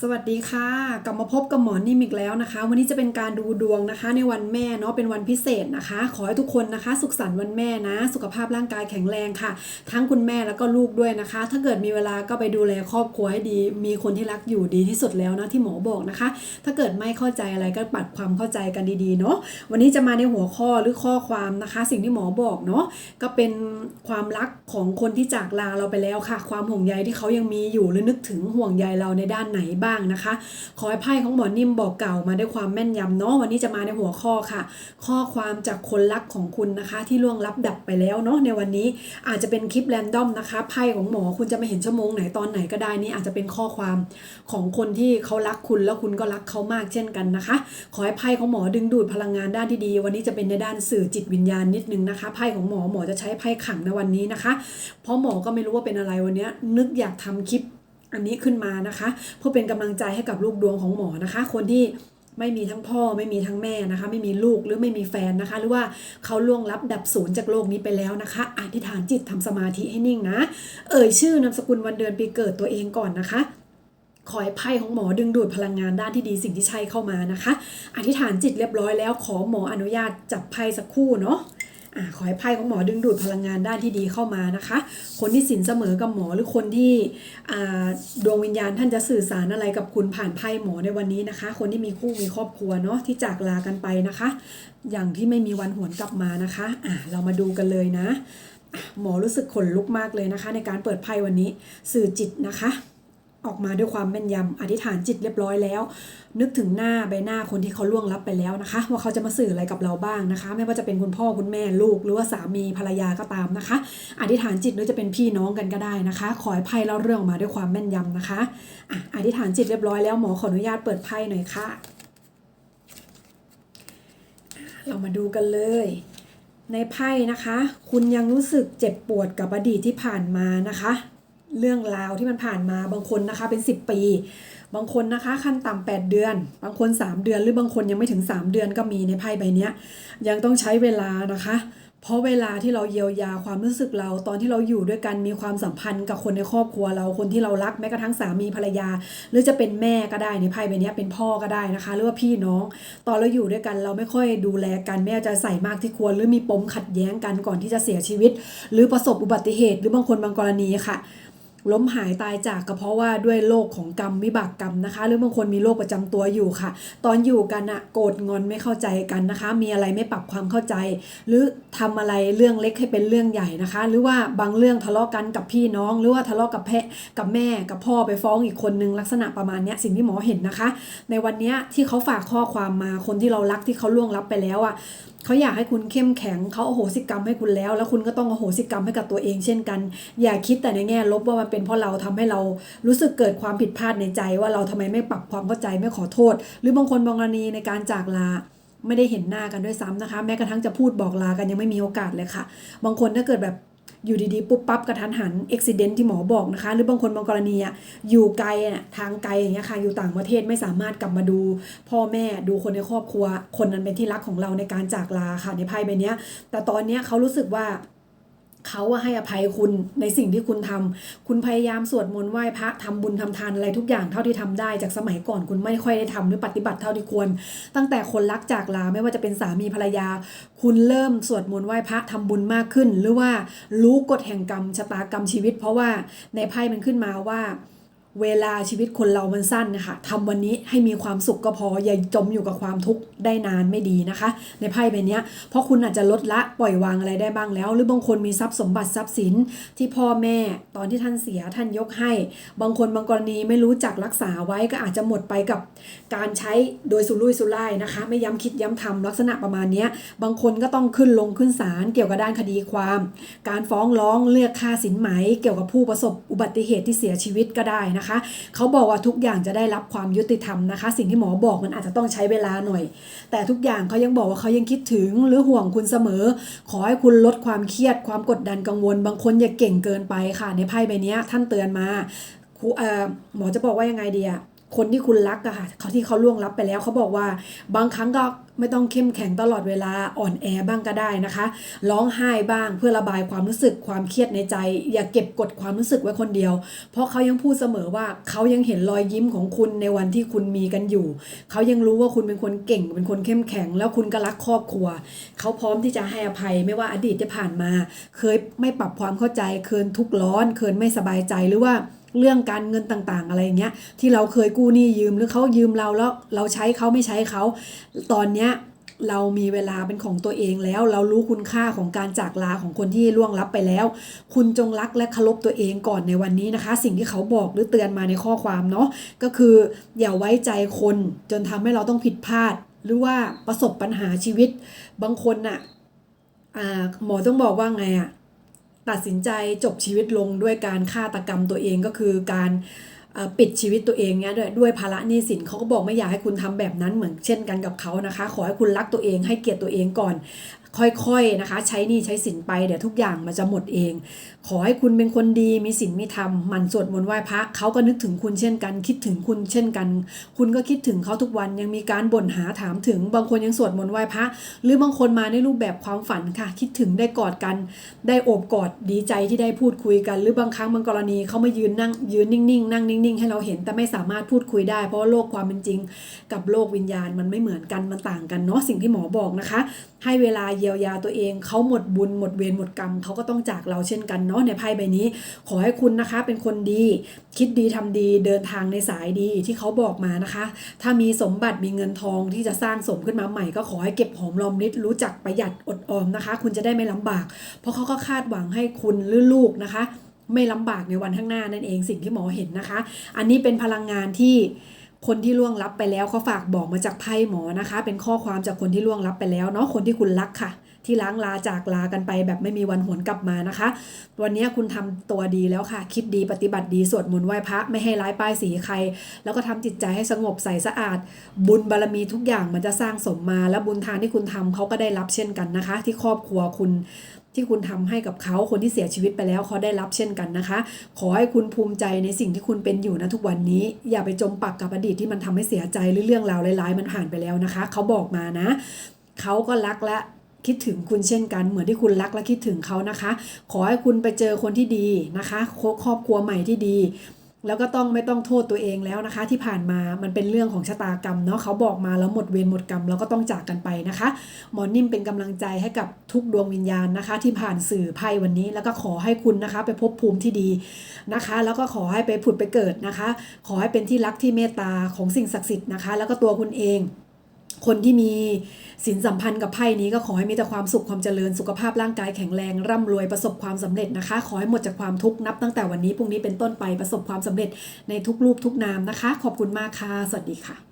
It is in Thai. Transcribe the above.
สวัสดีค่ะ กลับมาพบกับหมอนิ่มอีกแล้วนะคะ วันนี้จะเป็นการดูดวงนะคะ ในวันแม่เนาะเป็นวันพิเศษนะคะ ขอให้ทุกคนนะคะ สุขสันต์วันแม่นะ สุขภาพร่างกายแข็งแรงค่ะ ทั้งคุณแม่แล้วก็ลูกด้วยนะคะ ถ้าเกิดมีเวลาก็ไปดูแลครอบครัวให้ดี มีคนที่รักอยู่ดีที่สุดแล้วนะที่หมอบอกนะคะ ถ้าเกิดไม่เข้าใจอะไรก็ปรับความเข้าใจกันดีๆเนาะวันนี้จะมาในหัวข้อหรือข้อความนะคะ สิ่งที่หมอบอกเนาะก็เป็นความรักของคนที่จากลาเราไปแล้วค่ะ ความห่วงใยที่เขายังมีอยู่หรือนึกถึงห่วงใยเราในด้านไหนบ้างนะคะ ขอให้ไพ่ของหมอนิ่มบอกเก่ามาด้วยความแม่นยำเนาะวันนี้จะมาในหัวข้อค่ะ ข้อความจากคนรักของคุณนะคะ ที่ล่วงลับดับไปแล้วเนาะในวันนี้อาจจะเป็นคลิปแรนดอมนะคะไพ่ของหมอคุณจะไม่เห็นชั่วโมงไหนตอนไหนก็ได้นี่อาจจะเป็นข้อความของคนที่เขารักคุณแล้วคุณก็รักเขามากเช่นกันนะคะ ขอให้ไพ่ของหมอดึงดูดพลังงานด้านที่ดี วันนี้จะเป็นในด้านสื่อจิตวิญญาณนิดนึงนะคะไพ่ของหมอหมอจะใช้ไพ่ขังในวันนี้นะคะ เพราะหมอก็ไม่รู้ว่าเป็นอะไรวันนี้นึกอยากทำคลิป อันนี้ขึ้นมานะคะเพื่อเป็นกำลังใจให้กับลูกดวงของหมอนะคะ คนที่ไม่มีทั้งพ่อไม่มีทั้งแม่นะคะ ไม่มีลูกหรือไม่มีแฟนนะคะ หรือว่าเขาล่วงลับดับศูนย์จากโลกนี้ไปแล้วนะคะอธิษฐานจิตทำสมาธิให้นิ่งนะ เอ่ยชื่อนามสกุลวันเดือนปีเกิดตัวเองก่อนนะคะขอให้ไพ่ของหมอดึงดูดพลังงานด้านที่ดีสิ่งที่ใช่เข้ามานะคะ อธิษฐานจิตเรียบร้อยแล้วขอหมออนุญาตจับไพ่สักคู่เนาะ ขอให้ไพ่ของหมอดึงดูดพลังงานด้านที่ดีเข้ามานะคะ คนที่สินเสมอกับหมอหรือคนที่ดวงวิญญาณท่านจะสื่อสารอะไรกับคุณผ่านไพ่หมอในวันนี้นะคะ คนที่มีคู่มีครอบครัวเนาะที่จากลากันไปนะคะ อย่างที่ไม่มีวันหวนกลับมานะคะอ่าเรามาดูกันเลยนะอะหมอรู้สึกขนลุกมากเลยนะคะ ในการเปิดไพ่วันนี้สื่อจิตนะคะ ออกมาด้วยความแม่นยำอธิษฐานจิตเรียบร้อยแล้ว นึกถึงหน้าใบหน้าคนที่เขาล่วงลับไปแล้วนะคะ ว่าเขาจะมาสื่ออะไรกับเราบ้างนะคะ ไม่ว่าจะเป็นคุณพ่อคุณแม่ลูก หรือว่าสามีภรรยาก็ตามนะคะ อธิษฐานจิตหรือจะเป็นพี่น้องกันก็ได้นะคะ ขอให้ไพ่เล่าเรื่องออกมาด้วยความแม่นยำนะคะอะอธิษฐานจิตเรียบร้อยแล้วหมอขออนุญาตเปิดไพ่หน่อยคะ่ะ เรามาดูกันเลยในไพ่นะคะ คุณยังรู้สึกเจ็บปวดกับอดีตที่ผ่านมานะคะ เรื่องราวที่มันผ่านมาบางคนนะคะเป็น 10 ปี บางคนนะคะขั้นต่ำ8เดือน บางคน 3 เดือน หรือบางคนยังไม่ถึง 3 เดือนก็มีในไพ่ใบนี้ยังต้องใช้เวลานะคะ เพราะเวลาที่เราเยียวยาความรู้สึกเราตอนที่เราอยู่ด้วยกันมีความสัมพันธ์กับคนในครอบครัวเราคนที่เรารักแม้กระทั่งสามีภรรยา หรือจะเป็นแม่ก็ได้ในไพ่ใบนี้เป็นพ่อก็ได้นะคะ หรือว่าพี่น้อง ตอนเราอยู่ด้วยกันเราไม่ค่อยดูแลกันไม่เอาใจใส่มากที่ควร หรือมีปมขัดแย้งกันก่อนที่จะเสียชีวิต หรือประสบอุบัติเหตุ หรือบางคนบางกรณีค่ะ ล้มหายตายจากก็เพราะว่าด้วยโรคของกรรมวิบากกรรมนะคะ หรือบางคนมีโรคประจำตัวอยู่ค่ะ ตอนอยู่กันอะโกรธงอนไม่เข้าใจกันนะคะ มีอะไรไม่ปรับความเข้าใจ หรือทำอะไรเรื่องเล็กให้เป็นเรื่องใหญ่นะคะ หรือว่าบางเรื่องทะเลาะกันกับพี่น้อง หรือว่าทะเลาะกับแพะกับแม่กับพ่อไปฟ้องอีกคนนึงลักษณะประมาณเนี้ยสิ่งที่หมอเห็นนะคะ ในวันเนี้ยที่เขาฝากข้อความมาคนที่เรารักที่เขาล่วงลับไปแล้วอะ เขาอยากให้คุณเข้มแข็งเขาโอโหสิกรรมให้คุณแล้ว แล้วคุณก็ต้องโอโหสิกรรมให้กับตัวเองเช่นกัน อย่าคิดแต่ในแง่ลบว่ามันเป็นเพราะเราทำให้เรารู้สึกเกิดความผิดพลาดในใจ ว่าเราทำไมไม่ปรับความเข้าใจไม่ขอโทษ หรือบางคนบางกรณีในการจากลาไม่ได้เห็นหน้ากันด้วยซ้ำนะคะ แม้กระทั่งจะพูดบอกลากันยังไม่มีโอกาสเลยค่ะ บางคนถ้าเกิดแบบ อยู่ดีๆ ปุ๊บปั๊บกระทันหันอุบิเหตุที่หมอบอกนะคะ หรือบางคนบางกรณีอะอยู่ไกลอะทางไกลอย่างเงี้ยค่ะ อยู่ต่างประเทศไม่สามารถกลับมาดู พ่อแม่ดูคนในครอบครัว คนนั้นเป็นที่รักของเราในการจากลาค่ะในภายใบเนี้ย แต่ตอนเนี้ยเขารู้สึกว่า เขาอะให้อภัยคุณในสิ่งที่คุณทำคุณพยายามสวดมนต์ไหว้พระทำบุญทำทานอะไรทุกอย่างเท่าที่ทำได้จากสมัยก่อนคุณไม่ค่อยได้ทำหรือปฏิบัติเท่าที่ควร ตั้งแต่คนรักจากลาไม่ว่าจะเป็นสามีภรรยา คุณเริ่มสวดมนต์ไหว้พระทำบุญมากขึ้น หรือว่ารู้กฎแห่งกรรมชะตากรรมชีวิต เพราะว่าในไพ่มันขึ้นมาว่า เวลาชีวิตคนเรามันสั้นนะคะทำวันนี้ให้มีความสุขก็พอ อย่าจมอยู่กับความทุกข์ได้นานไม่ดีนะคะ ในไพ่ใบนี้เพราะคุณอาจจะลดละปล่อยวางอะไรได้บ้างแล้ว หรือบางคนมีทรัพย์สมบัติทรัพย์สินที่พ่อแม่ตอนที่ท่านเสียท่านยกให้ บางคนบางกรณีไม่รู้จักรักษาไว้ก็อาจจะหมดไปกับการใช้โดยสุรุ่ยสุร่ายนะคะ ไม่ย้ำคิดย้ำทำลักษณะประมาณนี้บางคนก็ต้องขึ้นลงขึ้นศาลเกี่ยวกับด้านคดีความ การฟ้องร้องเรียกค่าสินไหม เกี่ยวกับผู้ประสบอุบัติเหตุที่เสียชีวิตก็ได้นะคะเขาบอกว่าทุกอย่างจะได้รับความยุติธรรมนะคะ สิ่งที่หมอบอกมันอาจจะต้องใช้เวลาหน่อย แต่ทุกอย่างเขายังบอกว่าเขายังคิดถึงหรือห่วงคุณเสมอ ขอให้คุณลดความเครียดความกดดันกังวล บางคนอย่าเก่งเกินไปค่ะ ในไพ่ใบนี้ท่านเตือนมาหมอจะบอกว่ายังไงดีอะ คนที่คุณรักอะค่ะเขาที่เขาล่วงลับไปแล้วเขาบอกว่า บางครั้งก็ไม่ต้องเข้มแข็งตลอดเวลาอ่อนแอบ้างก็ได้นะคะ ร้องไห้บ้างเพื่อระบายความรู้สึกความเครียดในใจ อย่าเก็บกดความรู้สึกไว้คนเดียว เพราะเขายังพูดเสมอว่าเขายังเห็นรอยยิ้มของคุณในวันที่คุณมีกันอยู่เขายังรู้ว่าคุณเป็นคนเก่งเป็นคนเข้มแข็ง แล้วคุณก็รักครอบครัวเขาพร้อมที่จะให้อภัยไม่ว่าอดีตที่ผ่านมา เคยไม่ปรับความเข้าใจ เคยทุกข์ร้อน เคยไม่สบายใจหรือว่า เรื่องการเงินต่างๆ อะไรอย่างเงี้ยที่เราเคยกู้หนี้ยืมหรือเขายืมเราแล้วเราใช้เขาไม่ใช้เขาตอนเนี้ยเรามีเวลาเป็นของตัวเองแล้ว เรารู้คุณค่าของการจากลาของคนที่ล่วงลับไปแล้ว คุณจงรักและเคารพตัวเองก่อนในวันนี้นะคะ สิ่งที่เขาบอกหรือเตือนมาในข้อความเนาะก็คืออย่าไว้ใจคนจนทำให้เราต้องผิดพลาด หรือว่าประสบปัญหาชีวิต บางคนน่ะอ่าหมอต้องบอกว่าไงอะ ตัดสินใจจบชีวิตลงด้วยการฆาตกรรมตัวเองก็คือการปิดชีวิตตัวเองเนี่ยด้วยด้วยภาระหนี้สินเขาก็บอกไม่อยากให้คุณทำแบบนั้นเหมือนเช่นกันกับเขานะคะ ขอให้คุณรักตัวเองให้เกียรติตัวเองก่อน ค่อยๆนะคะ ใช้หนี้ใช้สินไปเดี๋ยวทุกอย่างมันจะหมดเอง ขอให้คุณเป็นคนดีมีศีลมีธรรมมันสวดมนต์ไหว้พระเขาก็นึกถึงคุณเช่นกัน คิดถึงคุณเช่นกัน คุณก็คิดถึงเขาทุกวันยังมีการบ่นหาถามถึง บางคนยังสวดมนต์ไหว้พระหรือบางคนมาในรูปแบบความฝันค่ะ คิดถึงได้กอดกัน ได้โอบกอดดีใจที่ได้พูดคุยกัน หรือบางครั้งบางกรณีเขาไมายืนนั่งยืนนิ่งๆนั่งนิ่งๆให้เราเห็นแต่ไม่สามารถพูดคุยได้เพราะโลกความเป็นจริง กับโลกวิญญาณมันไม่เหมือนกันมันต่างกันเนาะสิ่งที่หมอบอกนะคะ ให้เวลาเยียวยาตัวเอง เขาหมดบุญหมดเวรหมดกรรมเขาก็ต้องจากเราเช่นกันเนาะในไพ่ใบนี้ ขอให้คุณนะคะเป็นคนดี คิดดีทำดีเดินทางในสายดีที่เขาบอกมานะคะ ถ้ามีสมบัติมีเงินทองที่จะสร้างสมขึ้นมาใหม่ ก็ขอให้เก็บหอมรอมริบรู้จักประหยัดอดออมนะคะ คุณจะได้ไม่ลำบาก เพราะเขาก็คาดหวังให้คุณหรือลูกนะคะ ไม่ลำบากในวันข้างหน้านั่นเองสิ่งที่หมอเห็นนะคะ อันนี้เป็นพลังงานที่ คนที่ล่วงลับไปแล้วเขาฝากบอกมาจากไพ่หมอนะคะ เป็นข้อความจากคนที่ล่วงลับไปแล้วเนาะคนที่คุณรักค่ะ ที่ล้างลาจากลากันไป แบบไม่มีวันหวนกลับมานะคะ วันนี้คุณทำตัวดีแล้วค่ะ คิดดีปฏิบัติดีสวดมนต์ไหว้พระไม่ให้ร้ายป้ายสีใคร แล้วก็ทำจิตใจให้สงบใสสะอาด บุญบารมีทุกอย่างมันจะสร้างสมมา แล้วบุญทานที่คุณทำเขาก็ได้รับเช่นกันนะคะ ที่ครอบครัวคุณ ที่คุณทำให้กับเขาคนที่เสียชีวิตไปแล้วเขาได้รับเช่นกันนะคะ ขอให้คุณภูมิใจในสิ่งที่คุณเป็นอยู่นะทุกวันนี้ อย่าไปจมปักกับอดีตที่มันทำให้เสียใจหรือเรื่องราวร้ายๆมันผ่านไปแล้วนะคะ เขาบอกมานะเขาก็รักและคิดถึงคุณเช่นกันเหมือนที่คุณรักและคิดถึงเขานะคะ ขอให้คุณไปเจอคนที่ดีนะคะครครอบครัวใหม่ที่ดี แล้วก็ต้องไม่ต้องโทษตัวเองแล้วนะคะ ที่ผ่านมามันเป็นเรื่องของชะตากรรมเนาะเขาบอกมาแล้วหมดเวรหมดกรรมแล้วก็ต้องจากกันไปนะคะหมอนิ่มเป็นกำลังใจให้กับทุกดวงวิญญาณนะคะ ที่ผ่านสื่อไพ่วันนี้ แล้วก็ขอให้คุณนะคะ ไปพบภูมิที่ดีนะคะ แล้วก็ขอให้ไปผุดไปเกิดนะคะ ขอให้เป็นที่รักที่เมตตาของสิ่งศักดิ์สิทธิ์นะคะ แล้วก็ตัวคุณเอง คนที่มีสินสัมพันธ์กับไพ่นี้ก็ขอให้มีแต่ความสุขความเจริญสุขภาพร่างกายแข็งแรง ร่ำรวยประสบความสำเร็จนะคะ ขอให้หมดจากความทุกข์นับตั้งแต่วันนี้พรุ่งนี้เป็นต้นไปประสบความสำเร็จในทุกรูปทุกนามนะคะ ขอบคุณมากค่ะ สวัสดีค่ะ